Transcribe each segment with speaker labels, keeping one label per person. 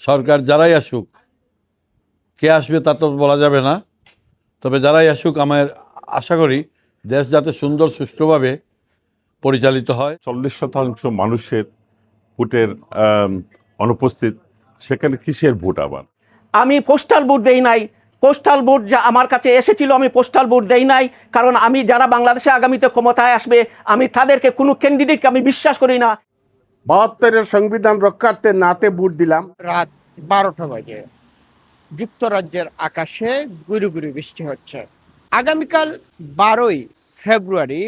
Speaker 1: সরকার যারাই আসুক কে আসবে তা তো বলা যাবে না। তবে যারাই আসুক আমার আশা করি দেশ যাতে সুন্দর সুষ্ঠুভাবে পরিচালিত হয়।
Speaker 2: চল্লিশ শতাংশ মানুষের ভোটের অনুপস্থিত সেখানে কিসের ভোট আবার?
Speaker 3: আমি পোস্টাল ভোট দেই নাই। পোস্টাল ভোট যা আমার কাছে এসেছিল আমি পোস্টাল ভোট দেই নাই। কারণ আমি যারা বাংলাদেশে আগামীতে ক্ষমতায় আসবে আমি তাদেরকে কোনো ক্যান্ডিডেটকে আমি বিশ্বাস করি না।
Speaker 4: বাহাত্তরের সংবিধান রক্ষার্থে নাতে ভোট দিলাম।
Speaker 5: রাত বারোটা বাজে। যুক্তরাজ্যের আকাশে গুরু গুরু বৃষ্টি হচ্ছে। আগামীকাল বারোই ফেব্রুয়ারি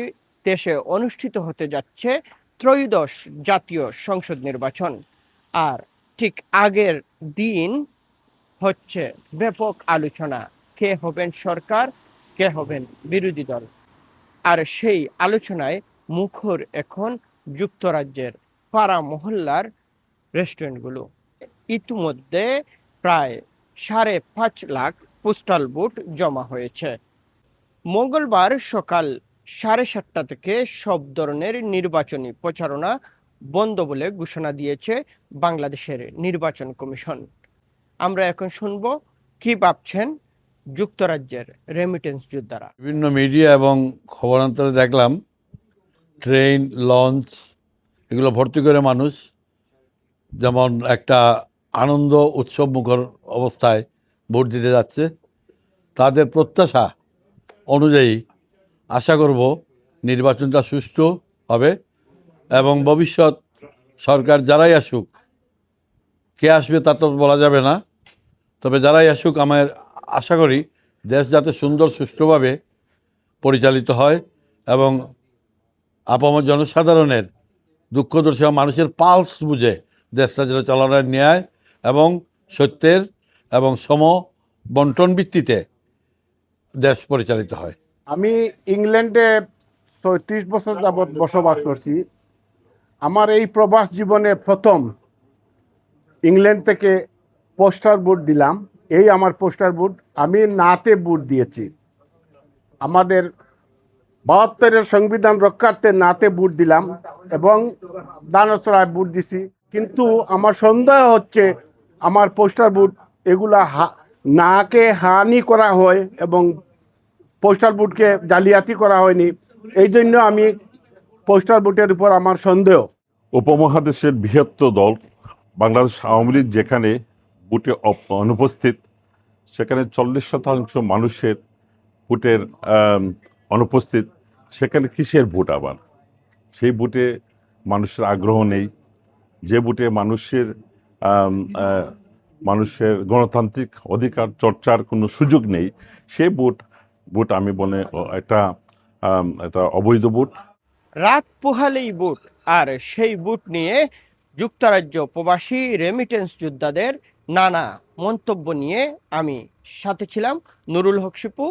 Speaker 5: দেশে অনুষ্ঠিত হতে যাচ্ছে ত্রয়োদশ জাতীয় সংসদ নির্বাচন। আর ঠিক আগের দিন হচ্ছে ব্যাপক আলোচনা। কে হবেন সরকার, কে হবেন বিরোধী দল। আর সেই আলোচনায় মুখর এখন যুক্তরাজ্যের পাড়া মহল্লার রেস্টুরেন্টগুলো ইতিমধ্যে প্রায় সাড়ে পাঁচ লাখ পোস্টাল ভোট জমা হয়েছে। মঙ্গলবার সকাল সাড়ে সাতটা থেকে সব ধরনের নির্বাচনী প্রচারণা বন্ধ বলে ঘোষণা দিয়েছে বাংলাদেশের নির্বাচন কমিশন। আমরা এখন শুনব কি ভাবছেন যুক্তরাজ্যের রেমিটেন্স যোদ্ধারা।
Speaker 1: বিভিন্ন মিডিয়া এবং খবরান্তরে দেখলাম ট্রেন লঞ্চ এগুলো ভর্তি করে মানুষ, যেমন একটা আনন্দ উৎসব মুখর অবস্থায় ভোট দিতে যাচ্ছে। তাদের প্রত্যাশা অনুযায়ী আশা করব নির্বাচনটা সুষ্ঠু হবে এবং ভবিষ্যৎ সরকার যারাই আসুক, কে আসবে তা তো বলা যাবে না, তবে যারাই আসুক আমার আশা করি দেশ যাতে সুন্দর সুষ্ঠুভাবে পরিচালিত হয় এবং আপামর জনসাধারণের দুঃখ দর্শক মানুষের পালস বুঝে দেশটা যেন চালানোর ন্যায় এবং সত্যের এবং সম বন্টন ভিত্তিতে দেশ পরিচালিত হয়।
Speaker 4: আমি ইংল্যান্ডে ছয়ত্রিশ বছর যাবৎ বসবাস করছি। আমার এই প্রবাস জীবনে প্রথম ইংল্যান্ড থেকে পোস্টার বুট দিলাম। এই আমার পোস্টার বুট, আমি নাতে বুট দিয়েছি। আমাদের বাহাত্তরের সংবিধান রক্ষার্থে নাতে বুট দিলাম এবং দানচড়ায় বুট দিছি। কিন্তু আমার সন্দেহ হচ্ছে আমার পোস্টার বুট এগুলা নাকে হানি করা হয় এবং পোস্টার বুটকে জালিয়াতি করা হয়নি। এই জন্য আমি পোস্টার বুটের উপর আমার সন্দেহ।
Speaker 2: উপমহাদেশের বৃহত্তর দল বাংলাদেশ আওয়ামী লীগ যেখানে ভোটে অপ- অনুপস্থিত সেখানে চল্লিশ শতাংশ মানুষের আম, অনুপস্থিত। সেখানে কিসের ভোট আবার? সেই ভোটে মানুষের আগ্রহ নেই। যে ভোটে মানুষের মানুষের গণতান্ত্রিক অধিকার চর্চার কোনো সুযোগ নেই, সে ভোট ভোট আমি বলে একটা একটা অবৈধ ভোট।
Speaker 5: রাত পোহালেই বুট আর সেই বুট নিয়ে যুক্তরাজ্য প্রবাসী রেমিটেন্স যোদ্ধাদের নানা মন্তব্য নিয়ে আমি সাথে ছিলাম। নুরুল হক শিপু